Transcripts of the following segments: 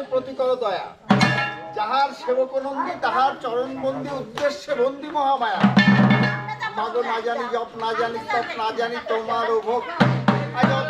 ভক্তজনের প্রতি কর দয়া। যাহার সেবকনন্দী, তাহার চরণ চরণবন্দি, উদ্দেশ্যে বন্দি মহামায়া। মাগো না জানি, জপ না জানি, তপ না জানি, তোমার ভক্তি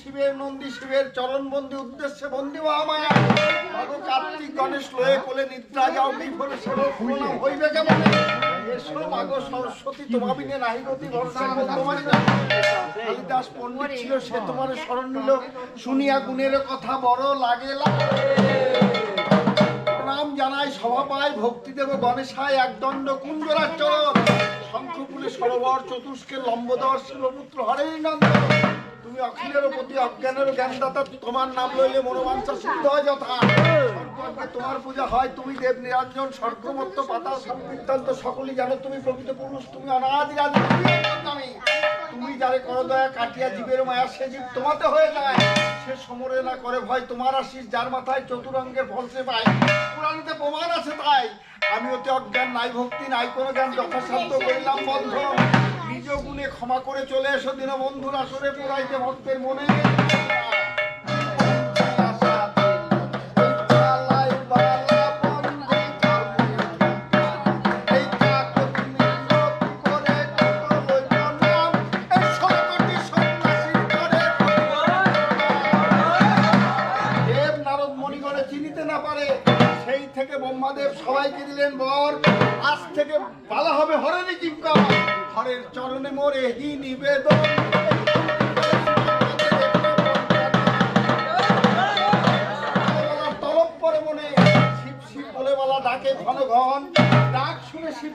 শিবের নন্দী, শিবের চরণ বন্দি, উদ্দেশ্যে বন্দি মাগো কার্তিক গণেশ লয়ে কোলে নিদ্রা যাও বিফলে প্রণাম হইবে কেমন? এসো মাগো সরস্বতী নাহি সে তোমার স্মরণ শুনিয়া গুণের কথা বড় লাগে জানাই, সভা পাই ভক্তি দেব গণেশায় একদণ্ড কুঞ্জরার চরণ। শঙ্খপুলে সরোবর চতুষ্কে লম্বদর শিবপুত্র হরে নন্দ তুমি অখিলের প্রতি অজ্ঞানের জ্ঞানদাতা, তোমার নাম লইলে মনোবাঞ্ছা সিদ্ধ হয় যথা। তোমার পূজা হয়, তুমি দেব নিরঞ্জন, স্বর্গমত্ত, পাতা বৃত্তান্ত সকলেই জানো তুমি প্রকৃত পুরুষ, তুমি অনাদি রাজি। তুমি যারে করো দয়া কাটিয়া জীবের মায়া, সে জীব তোমাতে হয়ে যায়। সে সমরে না করে ভয়, তোমার আশিস যার মাথায় চতুরঙ্গের ফল সে পায়। পুরাণীতে প্রমাণ আছে তাই, আমি অতি অজ্ঞান, নাই ভক্তি, নাই কোনো জ্ঞান যথাসাধ্য করিলাম বন্ধ নিজ গুণে ক্ষমা করে চলে এসো দীনবন্ধুর আসরে পুরাইতে ভক্তের মনে।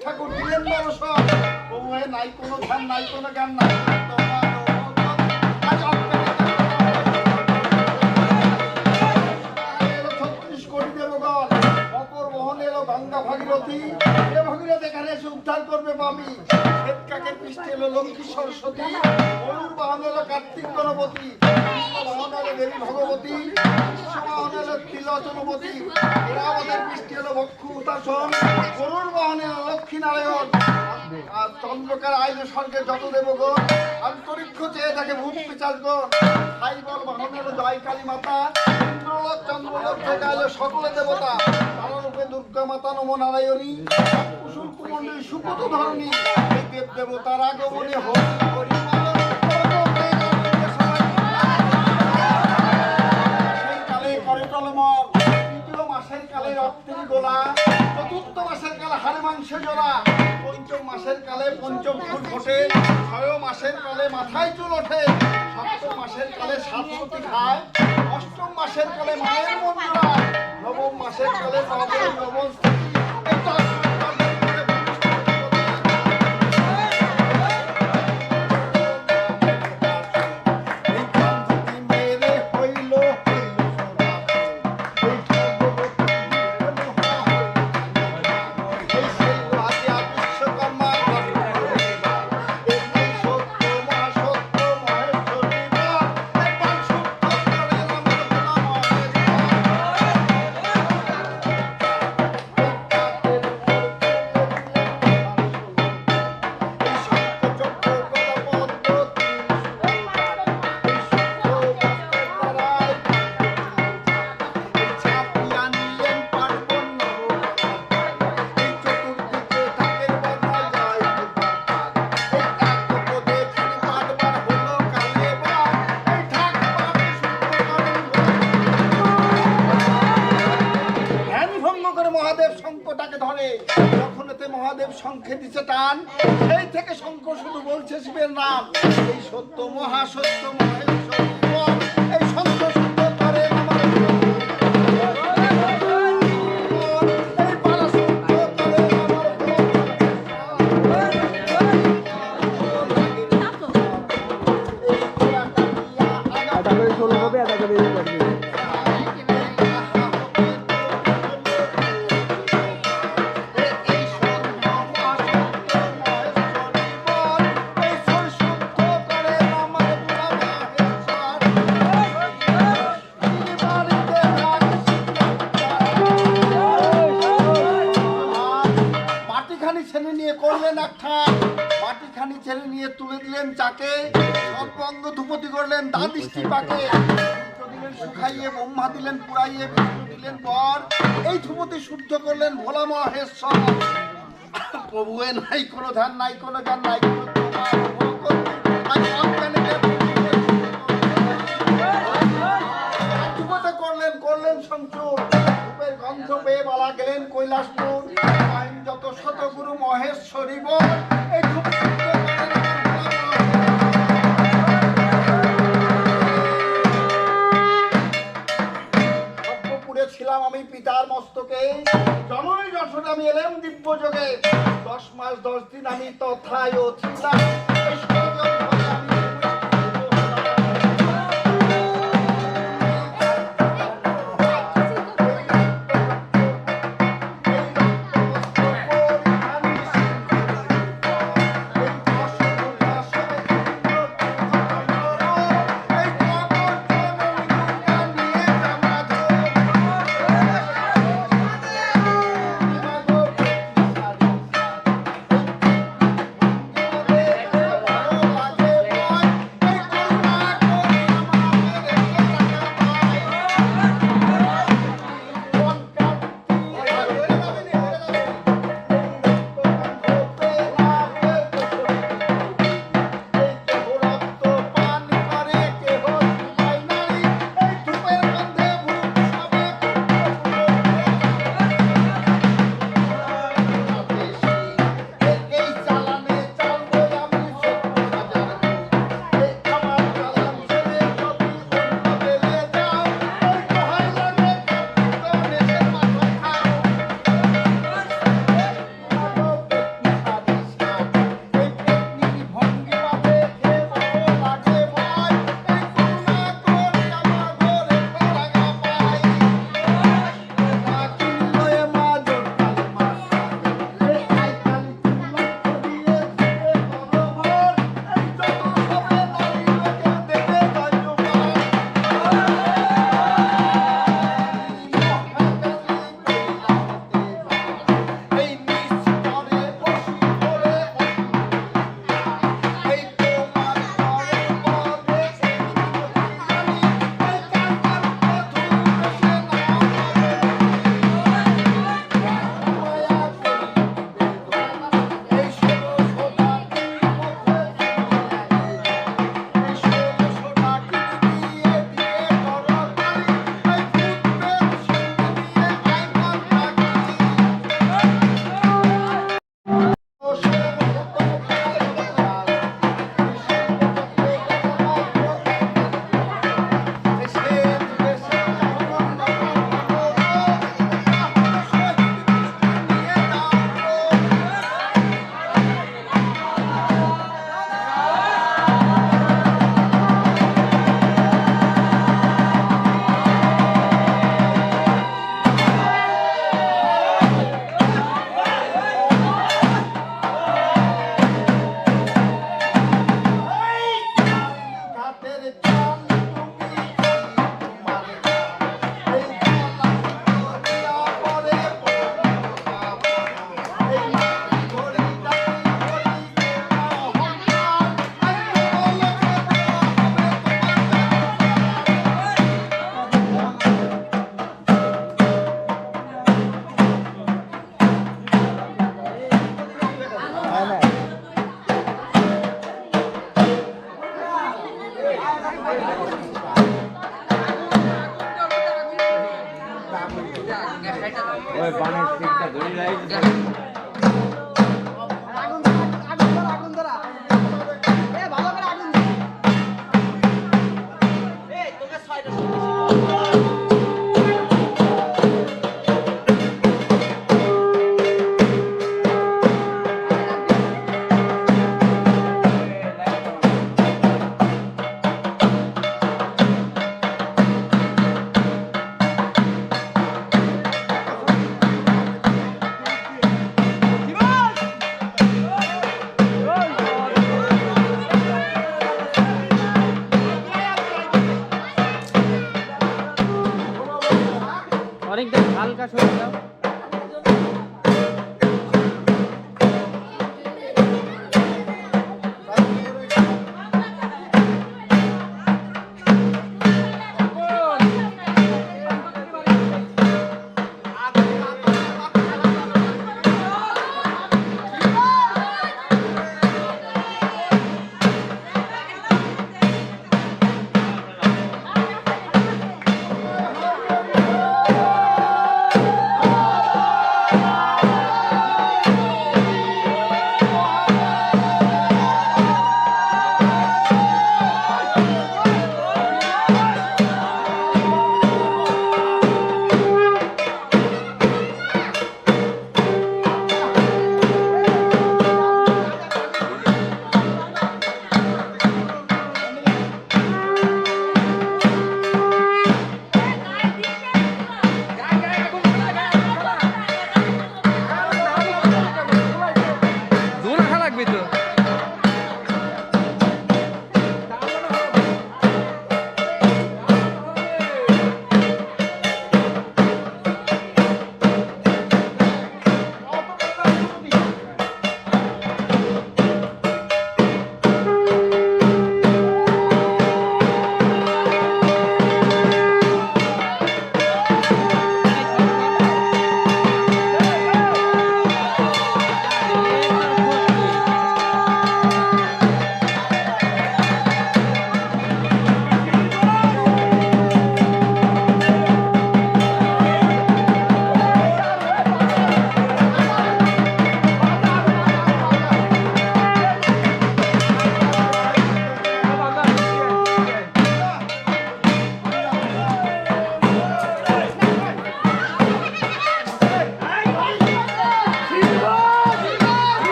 ঠাকুর দিলেন প্রভু হে নাই কোনো ধান, নাই কোনো গান, নাই ছত্রিশ কোটি দেবগণ, অপর বহন এলো গঙ্গা ভাগীরথী। ভাগীরথ এখানে এসে উদ্ধার করবে বামি শ্বেত কাকের পৃষ্ঠে এলো লক্ষ্মী সরস্বতী অরুণ বাহন এলো কার্তিক গণপতি বাহন দেবী ভগবতী বাহন এলো ত্রিলোচনপতি এরাবতের পৃষ্ঠে এলো বক্ষু উদাসন গরুর বাহন এলো লক্ষ্মী নারায়ণ। আর চন্দ্রকার আইল স্বর্গে যত দেবগণ আন্তরিক্ষ চেয়ে থাকে ভূত পিচাসগণ হাই বল বাহনের জয় কালী মাতা ইন্দ্রলোক চন্দ্রলোক থেকে আইল সকলে দেবতা তার দুর্গা মাতা নম নারায়ণী, কুসুম কুমণ্ডলী সুকত ধরণী, এই দেব দেবতার আগমনে হরি হরি সেই কালে করে মাসের কালে রক্তের গোলা। হাড়ে মাংসে জোড়া। পঞ্চম মাসের কালে পঞ্চম ফুট ফোটে ছয় মাসের কালে মাথায় চুল ওঠে সপ্তম মাসের কালে সাতপতি খায়, অষ্টম মাসের কালে মায়ের মন নবম মাসের কালে নবম নবম চাকে সর্বঙ্গ ধুপতি করলেন, দা দৃষ্টি পাকে। শুকাইয়ে দিলেন, পুরাইয়ে বিষ্ণু দিলেন এই ধুপতি শুদ্ধ করলেন ভোলা মহেশ্বর। প্রভুয়ে নাই কোনো নাই কোনো নাই গন্ধ গেলেন কৈলাসপুর। যত শতগুরু মহেশ্বরী বল এই ধূপ সর্বপুরে আমি পিতার মস্তকে জননী যশোরে আমি এলাম দিব্য যোগে দশ মাস দশ দিন আমি তথায় ছিলাম।